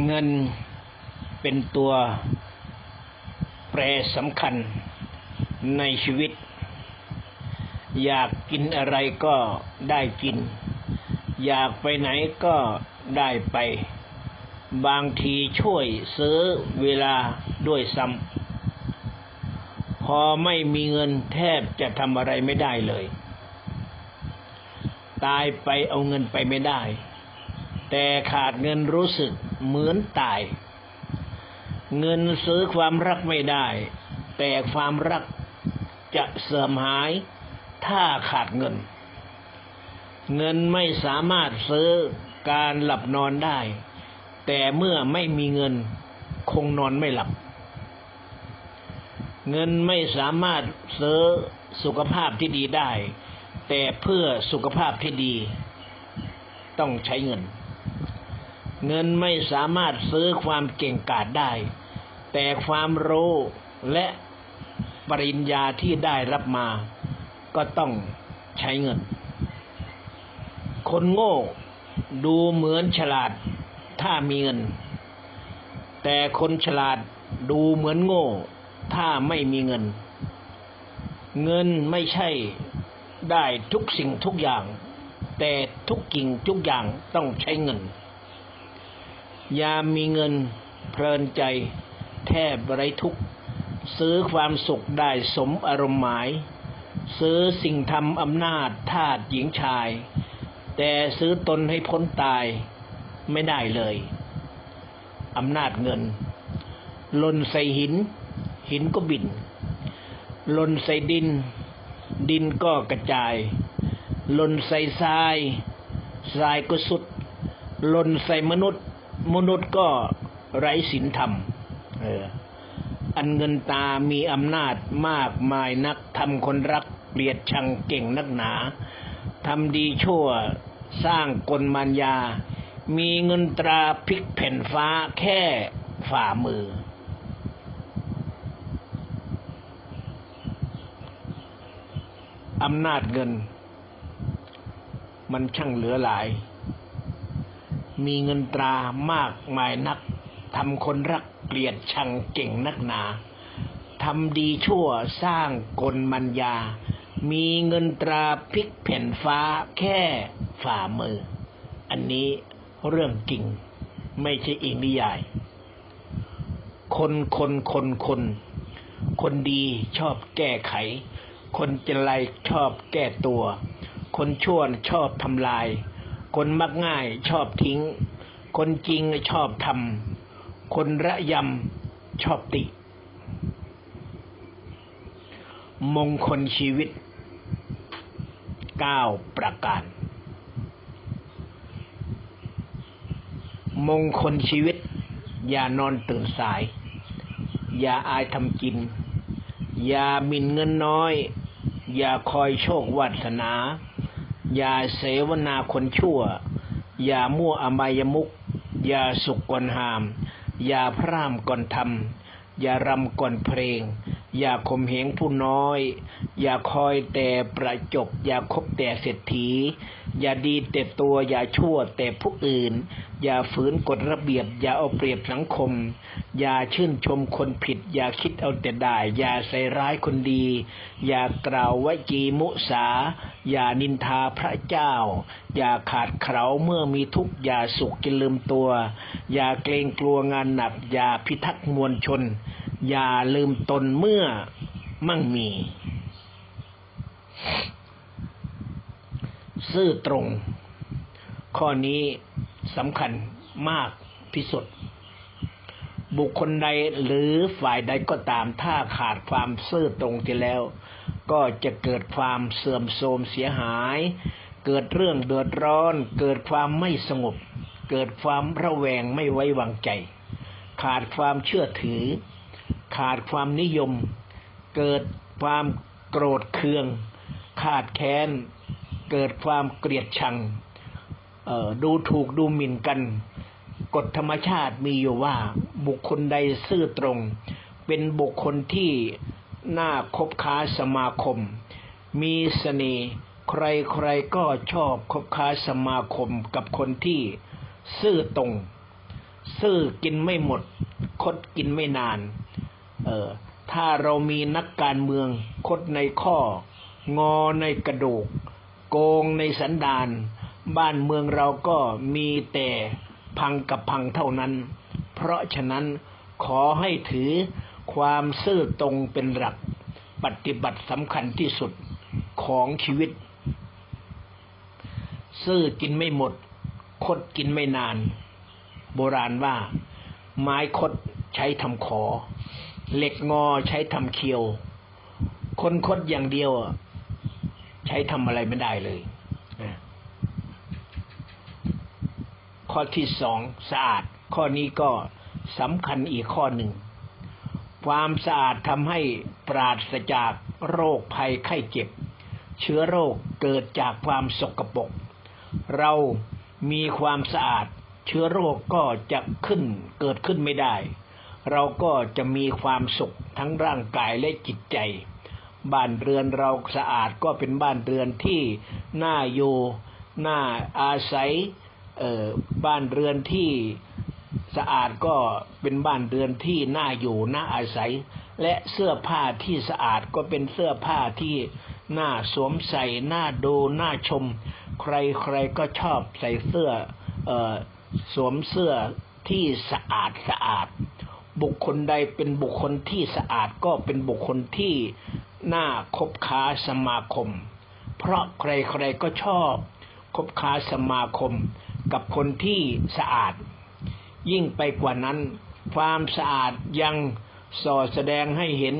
เงินเป็นตัวแปรสำคัญในชีวิต อยากกินอะไรก็ได้กิน อยากไปไหนก็ได้ไป บางทีช่วยซื้อเวลาด้วยซ้ำพอไม่มีเงินแทบจะทำอะไรไม่ได้เลย ตายไปเอาเงินไปไม่ได้ แต่ขาดเงินรู้สึก เหมือนตาย เงินซื้อความรักไม่ได้ แต่ความรักจะเสื่อมหายถ้าขาดเงิน เงินไม่สามารถซื้อการหลับนอนได้ แต่เมื่อไม่มีเงินคงนอนไม่หลับ เงินไม่สามารถซื้อสุขภาพที่ดีได้ แต่เพื่อสุขภาพที่ดี ต้องใช้เงิน เงินไม่สามารถซื้อความเก่งกาจได้ แต่ความรู้และปริญญาที่ได้รับมา ก็ต้องใช้เงิน คนโง่ดูเหมือนฉลาดถ้ามีเงิน แต่คนฉลาดดูเหมือนโง่ ถ้าไม่มีเงิน เงินไม่ใช่ได้ทุกสิ่งทุกอย่าง แต่ทุกกิ่งทุกอย่างต้องใช้เงิน ยามมีเงินเพลินใจ แทบไร้ทุกข์ ซื้อความสุขได้สมอารมณ์หมาย ซื้อสิ่งทำอำนาจทาสหญิงชาย แต่ซื้อตนให้พ้นตายไม่ได้เลยอำนาจเงินหล่นใส่หิน หินก็บินหล่นใส่ดิน ดินก็กระจายหล่นใส่ทรายทรายก็สุดหล่นใส่มนุษย์ มนุษย์ก็ไร้ศีลธรรม เออ อันเงินตามีอำนาจมากมายนักทำคนรักเกลียดชังเก่งนักหนาทำดีชั่วสร้างกลมารยามีเงินตราพลิกแผ่นฟ้าแค่ฝ่ามือ อำนาจเงิน มันช่างเหลือหลาย มีเงินตรามากมายนักทำคนรักเกลียดชังเก่งนักหนาทำดีชั่วสร้างกลมัญญา มีเงินตราพลิกแผ่นฟ้าแค่ฝ่ามือ อันนี้เรื่องจริง ไม่ใช่อิงนิยาย คนคนคนคน คนดีชอบแก้ไข คนจะไรชอบแก้ตัว คนชั่วชอบทำลาย คนมักง่ายชอบทิ้ง คนจริงชอบทำคนระยำชอบติ มงคลชีวิตเก้าประการ มงคลชีวิต อย่านอนตื่นสาย อย่าอายทำกิน อย่าหมิ่นเงินน้อย อย่าคอยโชควาสนา อย่าเสวนาคนชั่ว อย่ามั่วอมายมุก อย่าสุกก่อนหาม อย่าพร่ำก่อนทำอย่ารำก่อนเพลง อย่าข่มเหงผู้น้อย อย่าคอยแต่ประจบ อย่าคบแต่เศรษฐี อย่าดีแต่ตัว อย่าชั่วแต่ผู้อื่น อย่าฝืนกฎระเบียบ อย่าเอาเปรียบสังคม อย่าชื่นชมคนผิด อย่าคิดเอาแต่ได้อย่าใส่ร้ายคนดี อย่ากล่าววจีมุสา อย่านินทาพระเจ้า อย่าขาดเข่าเมื่อมีทุกข์อย่าสุขจนลืมตัว อย่าเกรงกลัวงานหนัก อย่าพิทักษ์มวลชน อย่าลืมตนเมื่อมั่งมี ซื่อตรง ข้อนี้สำคัญมากที่สุด บุคคลใดหรือฝ่ายใดก็ตามถ้าขาดความซื่อตรงที่แล้ว ก็จะเกิดความเสื่อมโทรมเสียหาย เกิดเรื่องเดือดร้อน เกิดความไม่สงบ เกิดความระแวงไม่ไว้วางใจ ขาดความเชื่อถือ ขาดความนิยม เกิดความโกรธเคือง ขาดแค้น เกิดความเกลียดชังดูถูกดูหมิ่นกัน กฎธรรมชาติมีอยู่ว่า บุคคลใดซื่อตรง เป็นบุคคลที่น่าคบค้าสมาคม มีเสน่ห์ใครๆก็ชอบคบค้าสมาคมกับคนที่ซื่อตรง ซื่อกินไม่หมด คดกินไม่นาน เออถ้าเรามีนักการเมือง คดในข้อ งอในกระดูก โกงในสันดาน บ้านเมืองเราก็มีแต่ พังกับพังเท่านั้น เพราะฉะนั้นขอให้ถือความซื่อตรงเป็นหลักปฏิบัติสำคัญที่สุดของชีวิต ซื่อกินไม่หมด คดกินไม่นาน โบราณว่า ไม้คดใช้ทำขอ เหล็กงอใช้ทำเคียว คนคดอย่างเดียว ใช้ทำอะไรไม่ได้เลยนะ ข้อที่สองสะอาด ข้อนี้ก็สำคัญอีกข้อหนึ่ง ความสะอาดทำให้ปราศจากโรคภัยไข้เจ็บ เชื้อโรคเกิดจากความสกปรกเรามีความสะอาด เชื้อโรคก็จะขึ้นเกิดขึ้นไม่ได้ เราก็จะมีความสุขทั้งร่างกายและจิตใจ บ้านเรือนเราสะอาดก็เป็นบ้านเรือนที่น่าอยู่น่าอาศัย เออบ้านเรือนที่สะอาดก็เป็นบ้านเรือนที่น่าอยู่น่าอาศัย และเสื้อผ้าที่สะอาดก็เป็นเสื้อผ้าที่น่าสวมใส่น่าดูน่าชม ใครใครก็ชอบใส่เสื้อเออสวมเสื้อที่สะอาดสะอาด บุคคลใดเป็นบุคคลที่สะอาดก็เป็นบุคคลที่น่าคบค้าสมาคม เพราะใครๆก็ชอบคบค้าสมาคม กับคนที่สะอาด ยิ่งไปกว่านั้น ความสะอาดยังส่อแสดงให้เห็น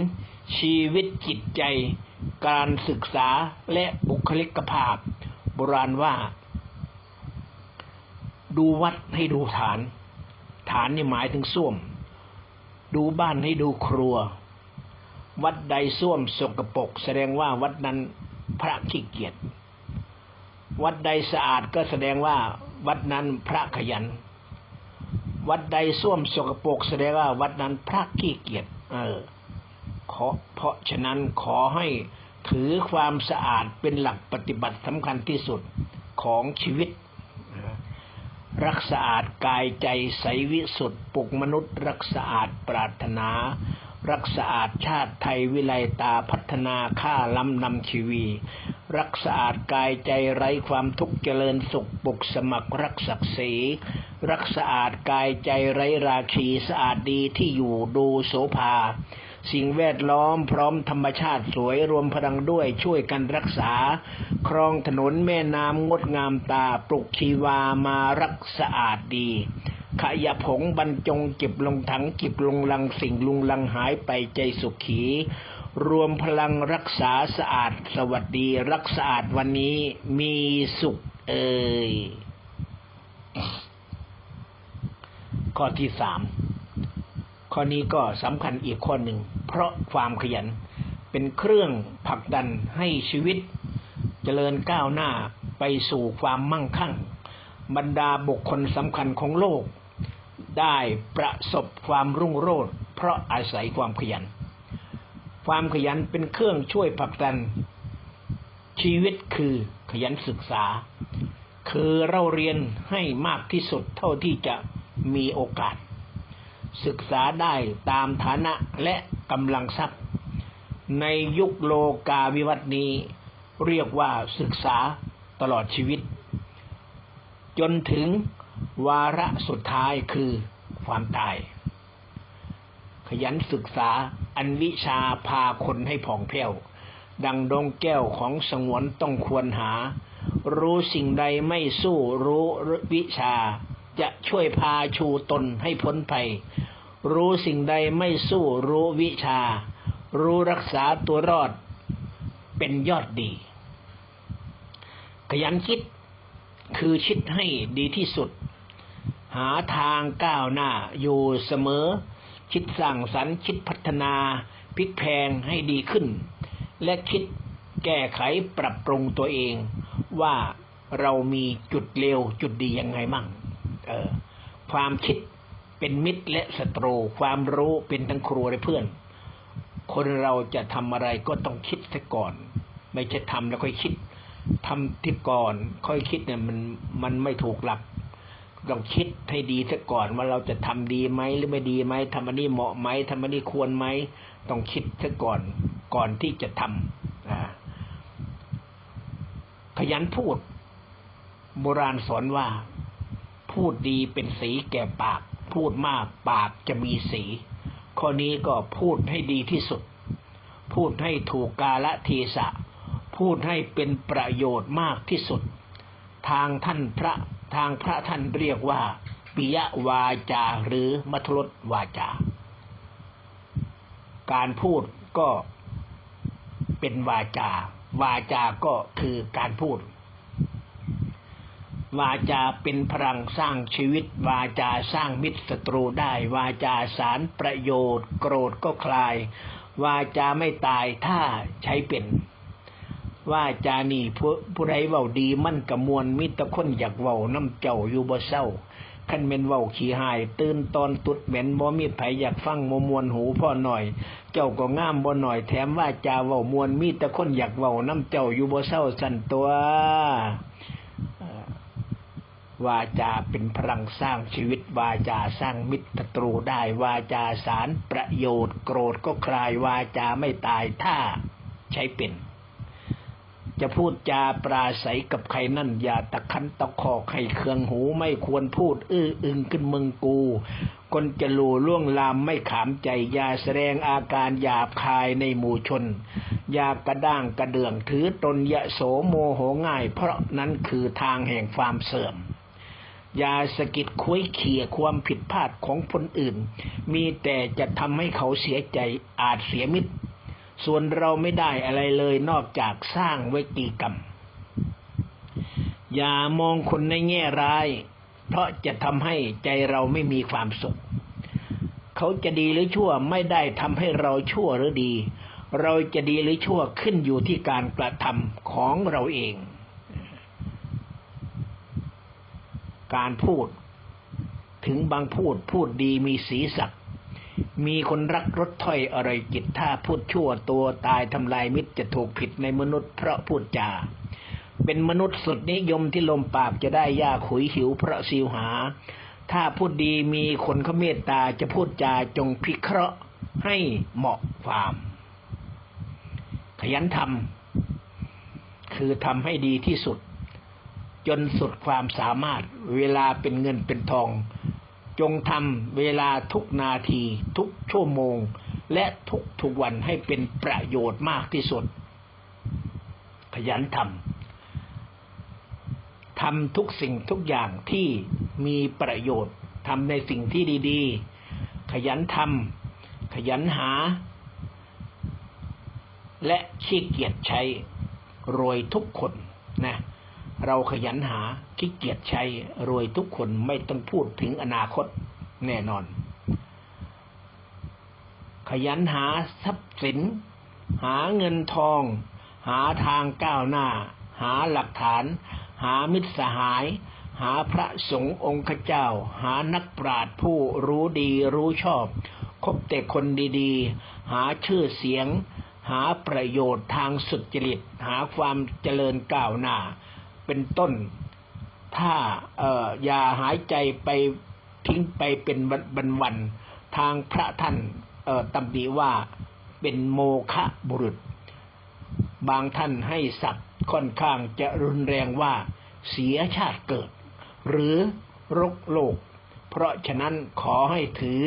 ชีวิตจิตใจ การศึกษาและบุคลิกภาพ โบราณว่า ดูวัดให้ดูฐาน ฐานนี่หมายถึงส้วม ดูบ้านให้ดูครัว วัดใดส้วมสกปรกแสดงว่าวัดนั้นพระขี้เกียจวัดใดสะอาดก็แสดงว่า วัดนั้นพระขยัน วัดใดส้วมสกปรกแสดงว่า วัดนั้นพระขี้เกียจเออขอเพราะฉะนั้นขอให้ถือความสะอาดเป็นหลักปฏิบัติสำคัญที่สุดของชีวิต รักสะอาดกายใจใสวิสุทธิปลุกมนุษย์ รักสะอาดปรารถนา รักสะอาดชาติไทยวิไลตาพัฒนาค่าล้ำนำชีวี รักสะอาดกายใจไร้ความทุกข์เจริญสุขปุกสมัครรักศักดิ์ศรีรักสะอาดกายใจไร้ราคีสะอาดดีที่อยู่ดูโสภา สิ่งแวดล้อมพร้อมธรรมชาติสวยรวมพลังด้วยช่วยกันรักษา ครองถนนแม่น้ำงดงามตาปลุกชีวามารักสะอาดดี ขยะผงบรรจงเก็บลงถังเก็บลงลังสิ่งลุงลังหายไปใจสุขี รวมพลังรักษาสะอาดสวัสดีรักสะอาดวันนี้มีสุขเอ่ยข้อที่สามข้อนี้ก็สำคัญอีกข้อหนึ่ง เพราะความขยันเป็นเครื่องผลักดันให้ชีวิต เจริญก้าวหน้าไปสู่ความมั่งคั่ง บรรดาบุคคลสำคัญของโลก ได้ประสบความรุ่งโรจน์เพราะอาศัยความขยัน ความขยันเป็นเครื่องช่วยผลักดัน ชีวิตคือขยันศึกษา คือเราเรียนให้มากที่สุดเท่าที่จะมีโอกาส ศึกษาได้ตามฐานะและกำลังทรัพย์ ในยุคโลกาวิวัตนี้ เรียกว่าศึกษาตลอดชีวิต จนถึง วาระสุดท้ายคือความตาย ขยันศึกษาอันวิชาพาคนให้ผ่องแผ้ว ดังดงแก้วของสงวนต้องควรหา รู้สิ่งใดไม่สู้รู้วิชา จะช่วยพาชูตนให้พ้นภัย รู้สิ่งใดไม่สู้รู้วิชา รู้รักษาตัวรอด เป็นยอดดี ขยันคิดคือคิดให้ดีที่สุด หาทางก้าวหน้าอยู่เสมอ คิดสร้างสรรค์คิดพัฒนาพลิกแพงให้ดีขึ้น และคิดแก้ไขปรับปรุงตัวเอง ว่าเรามีจุดเลวจุดดียังไงมั่งเออความคิดเป็นมิตรและศัตรู ความรู้เป็นทั้งครูและเพื่อน คนเราจะทำอะไรก็ต้องคิดซะก่อน ไม่ใช่ทำแล้วค่อยคิดทำที่ก่อน ค่อยคิดเนี่ยมันมันไม่ถูกหลัก ต้องคิดให้ดีซะก่อนว่าเราจะทำดีไหมหรือไม่ดีไหมทำอันนี้เหมาะไหมทำอันนี้ควรไหมต้องคิดซะก่อนก่อนที่จะทำขยันพูด โบราณสอนว่า พูดดีเป็นสีแก่ปาก พูดมากปากจะมีสี ข้อนี้ก็พูดให้ดีที่สุด พูดให้ถูกกาละเทศะ พูดให้เป็นประโยชน์มากที่สุด ทางท่านพระ ทางพระท่านเรียกว่าปิยวาจาหรือมัทรสวาจา การพูดก็เป็นวาจา วาจาก็คือการพูด วาจาเป็นพลังสร้างชีวิต วาจาสร้างมิตรศัตรูได้ วาจาสารประโยชน์ โกรธก็คลาย วาจาไม่ตายถ้าใช้เป็น ว่าจานี่ผู้ผู้ใดเว้าดีมั่นกะมวลมิตรคนอยากเว้าน้ำเจ้าอยู่บ่เศร้าคันเม็นเว้าขี้หาย ตื่นตอนตุดเหม็นบ่มีไผอยากฟังมมวนหูพ่อหน่อย เจ้าก็งามบ่หน่อยแถมว่าจาเว้ามวนมีแต่คนอยากเว้าน้ำเจ้าอยู่บ่เศร้าสั่นตัววาจาเป็นพลังสร้างชีวิตวาจาสร้างมิตรตรูได้วาจาสารประโยชน์ โกรธก็คลายวาจาไม่ตายถ้าใช้เป็น จะพูดจาปราศัยกับใครนั่น อย่าตะคันตะคอกให้เคืองหูไม่ควรพูด อื้ออึงขึ้นมึงกูคนจะลูล่วงลามไม่ขามใจ อย่าแสดงอาการหยาบคายในหมู่ชน อย่ากระด้างกระเดื่องถือตนยะโสโมโหง่าย เพราะนั้นคือทางแห่งความเสื่อมอย่าสะกิดคุยเขี่ยความผิดพลาดของคนอื่น มีแต่จะทำให้เขาเสียใจอาจเสียมิตร ส่วนเราไม่ได้อะไรเลยนอกจากสร้างเวกีกรรม อย่ามองคนในแง่ร้าย เพราะจะทำให้ใจเราไม่มีความสุข เขาจะดีหรือชั่วไม่ได้ทำให้เราชั่วหรือดี เราจะดีหรือชั่วขึ้นอยู่ที่การกระทำของเราเอง การพูด ถึงบางพูดพูดดีมีสีสัก มีคนรักรถถ้อยอร่อยจิตถ้าพูดชั่วตัวตายทำลายมิตรจะถูกผิดในมนุษย์เพราะพูดจา เป็นมนุษย์สุดนิยมที่ลมปากจะได้ยาขุยหิวเพราะสิวหา ถ้าพูดดีมีคนเขาเมตตาจะพูดจาจงพิเคราะห์ให้เหมาะความ ขยันทำคือทำให้ดีที่สุด จนสุดความสามารถเวลาเป็นเงินเป็นทอง จงทำเวลาทุกนาที ทุกชั่วโมง และทุกทุกวันให้เป็นประโยชน์มากที่สุด ขยันทำทำทุกสิ่งทุกอย่างที่มีประโยชน์ทำในสิ่งที่ดี ๆ ขยันทำขยันหา และขี้เกียจใช้รวยทุกคน เราขยันหาขี้เกียจใช้รวยทุกคนไม่ต้องพูดถึงอนาคตแน่นอน ขยันหาทรัพย์สิน หาเงินทอง หาทางก้าวหน้า หาหลักฐาน หามิตรสหาย หาพระสงฆ์องค์เจ้า หานักปราชญ์ผู้รู้ดีรู้ชอบ คบแต่คนดีๆ หาชื่อเสียง หาประโยชน์ทางสุจริต หาความเจริญก้าวหน้า เป็นต้น ถ้าเอ่ออย่าหายใจไปทิ้งไปเป็นวันวันทางพระท่านเอ่อตำหนิว่าเป็นโมฆะบุรุษ บางท่านให้สัตว์ค่อนข้างจะรุนแรงว่าเสียชาติเกิด หรือรกโลก เพราะฉะนั้นขอให้ถือ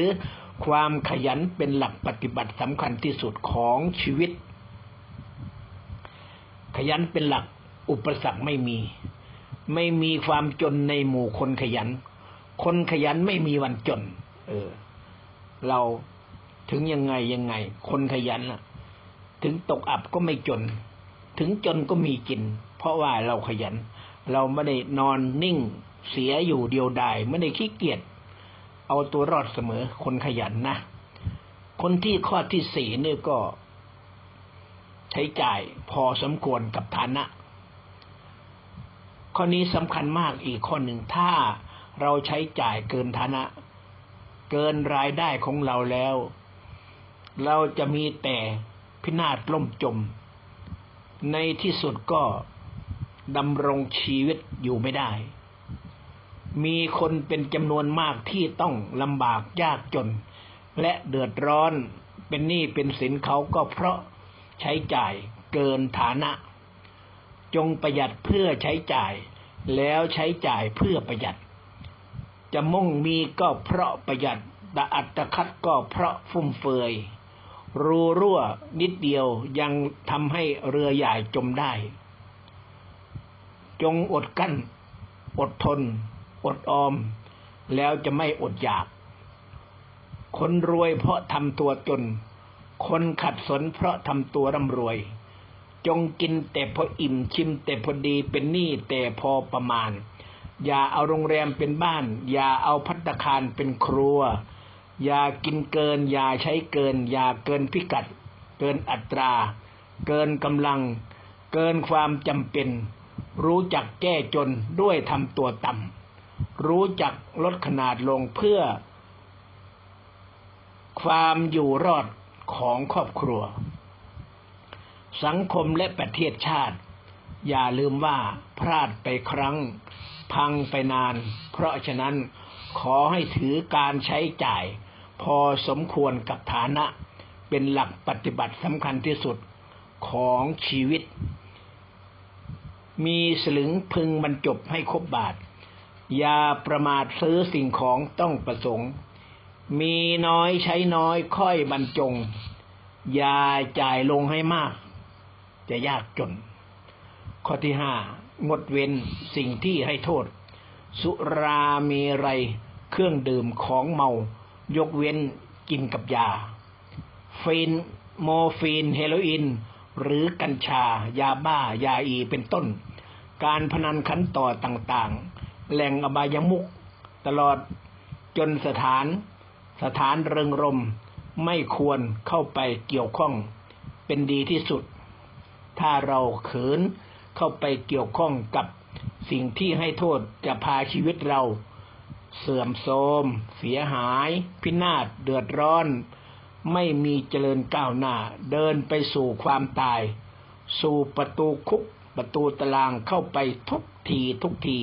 ความขยันเป็นหลักปฏิบัติสำคัญที่สุดของชีวิต ขยันเป็นหลัก อุปสรรคไม่มี ไม่มีความจนในหมู่คนขยัน คนขยันไม่มีวันจน เออ เราถึงยังไงยังไง คนขยันล่ะ ถึงตกอับก็ไม่จน ถึงจนก็มีกิน เพราะว่าเราขยัน เราไม่ได้นอนนิ่งเสียอยู่เดียวดายไม่ได้ขี้เกียจเอาตัวรอดเสมอ คนขยันนะ คนที่ข้อที่สี่นี่ก็ใช้จ่ายพอสมควรกับฐานะ ข้อนี้สำคัญมากอีกข้อหนึ่งถ้าเราใช้จ่ายเกินฐานะ เกินรายได้ของเราแล้ว เราจะมีแต่พินาศล่มจม ในที่สุดก็ดำรงชีวิตอยู่ไม่ได้ มีคนเป็นจำนวนมากที่ต้องลำบากยากจน และเดือดร้อนเป็นหนี้เป็นสินเขาก็เพราะใช้จ่ายเกินฐานะ จงประหยัดเพื่อใช้จ่าย แล้วใช้จ่ายเพื่อประหยัด จะมุ่งมีก็เพราะประหยัดตะอัตคัดก็เพราะฟุ่มเฟือยรูรั่วนิดเดียวยังทำให้เรือใหญ่จมได้ จงอดกั้น อดทน อดออม แล้วจะไม่อดอยาก คนรวยเพราะทำตัวจน คนขัดสนเพราะทำตัวร่ำรวย จงกินแต่พออิ่มชิมแต่พอดีเป็นหนี้แต่พอประมาณ อย่าเอาโรงแรมเป็นบ้าน อย่าเอาพัตตาคารเป็นครัว อย่ากินเกิน อย่าใช้เกิน อย่าเกินพิกัด เกินอัตรา เกินกำลัง เกินความจำเป็น รู้จักแก้จนด้วยทำตัวต่ำรู้จักลดขนาดลงเพื่อ ความอยู่รอดของครอบครัว สังคมและประเทศชาติ อย่าลืมว่าพลาดไปครั้ง พังไปนาน เพราะฉะนั้นขอให้ถือการใช้จ่าย พอสมควรกับฐานะ เป็นหลักปฏิบัติสำคัญที่สุดของชีวิต มีสลึงพึงบรรจบให้ครบบาท อย่าประมาทซื้อสิ่งของต้องประสงค์ มีน้อยใช้น้อยค่อยบรรจง อย่าจ่ายลงให้มาก จะยากจน ข้อที่ห้างดเว้นสิ่งที่ให้โทษ สุรามีไรยเครื่องดื่มของเมา ยกเว้นกินกับยาฟีนโมฟีน เฮโรอีน หรือกัญชา ยาบ้า ยาอีเป็นต้น การพนันขันต่อต่างๆ แหล่งอบายมุก ตลอดจนสถาน สถานเริงรม ไม่ควรเข้าไปเกี่ยวข้อง เป็นดีที่สุด ถ้าเราเขินเข้าไปเกี่ยวข้องกับสิ่งที่ให้โทษจะพาชีวิตเรา เสื่อมโทรมเสียหาย พินาศเดือดร้อน ไม่มีเจริญก้าวหน้า เดินไปสู่ความตาย สู่ประตูคุกประตูตารางเข้าไปทุกทีทุกที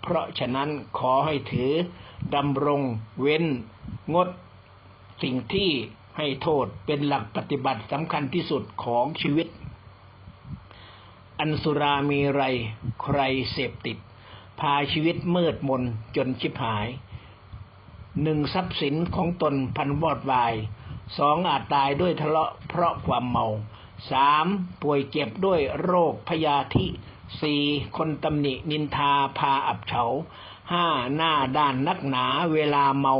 เพราะฉะนั้นขอให้ถือดำรงเว้น งด สิ่งที่ให้โทษเป็นหลักปฏิบัติสำคัญที่สุดของชีวิต อันสุรามีไร ใครเสพติด พาชีวิตมืดมนจนชิบหาย หนึ่งทรัพย์สินของตนพันวอดวาย สองอาจตายด้วยทะเลาะเพราะความเมา สามป่วยเจ็บด้วยโรคพยาธิสี่คนตำหนินินทาพาอับเฉาห้าหน้าด้านนักหนาเวลาเมา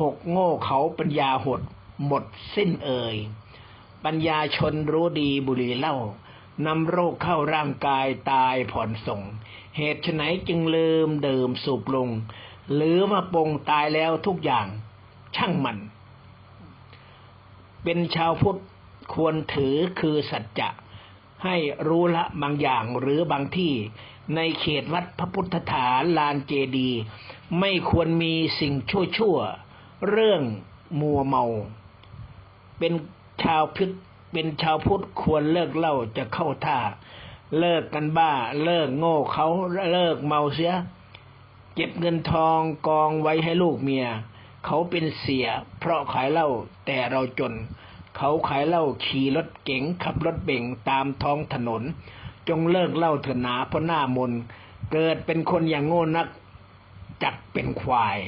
หกโง่เขาปัญญาหดหมดสิ้นเอ่ยปัญญาชนรู้ดีบุรีเล้า นำโรคเข้าร่างกายตายผ่อนส่ง เหตุไฉนจึงลืมเดิมสูบลง หรือมาปงตายแล้วทุกอย่าง ช่างมัน เป็นชาวพุทธควรถือคือสัจจะให้รู้ละบางอย่างหรือบางที่ในเขตวัดพระพุทธฐานลานเจดีย์ไม่ควรมีสิ่งชั่วๆเรื่องมัวเมา เป็นชาวพุทธ เป็นชาวพุทธควรเลิกเหล้าจะเข้าท่า เลิกกันบ้า เลิกโง่เขาเลิกเมาเสีย เก็บเงินทองกองไว้ให้ลูกเมีย เขาเป็นเสีย เพราะขายเหล้าแต่เราจน เขาขายเหล้าขี่รถเก๋งขับรถเบ่งตามท้องถนน จงเลิกเหล้าเถอะหนาเพราะหน้ามน เกิดเป็นคนอย่างโง่นักจักเป็นควาย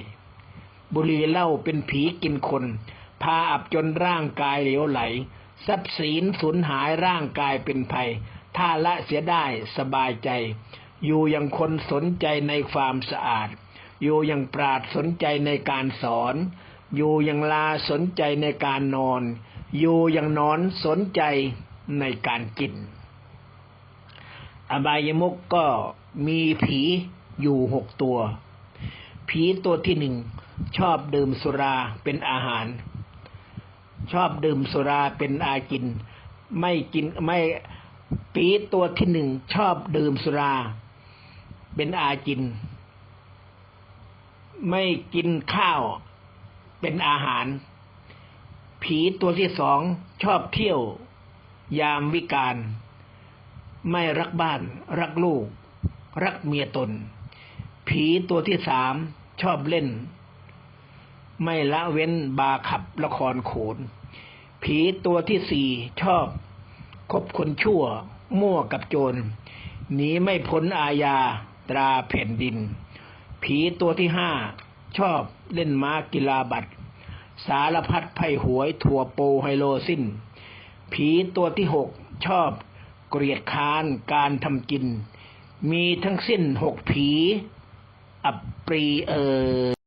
บุหรี่เหล้าเป็นผีกินคน พาอับจนร่างกายเหลวไหล ทรัพย์สินสูญหายร่างกายเป็นภัย ถ้าละเสียได้สบายใจ อยู่อย่างคนสนใจในความสะอาด อยู่อย่างปราดสนใจในการสอน อยู่อย่างลาสนใจในการนอน อยู่อย่างนอนสนใจในการกิน อบายมุกก็มีผีอยู่หกตัว ผีตัวที่หนึ่งชอบดื่มสุราเป็นอาหาร ชอบดื่มสุราเป็นอากิน ไม่กินไม่ผีตัวที่หนึ่งชอบดื่มสุรา เป็นอากิน ไม่กินข้าวเป็นอาหาร ผีตัวที่สองชอบเที่ยว ยามวิการ ไม่รักบ้าน รักลูก รักเมียตน ผีตัวที่สามชอบเล่น ไม่ละเว้นบาขับละครโขน ผีตัวที่สี่ชอบ คบคนชั่ว มั่วกับโจรหนีไม่พ้นอาญาตราแผ่นดิน ผีตัวที่ห้าชอบเล่นม้ากีฬาบัตร สารพัดไพ่หวยถั่วโปไฮโลสิ้น ผีตัวที่หกชอบเกลียดค้านการทำกิน มีทั้งสิ้นหกผี อับปรีเออ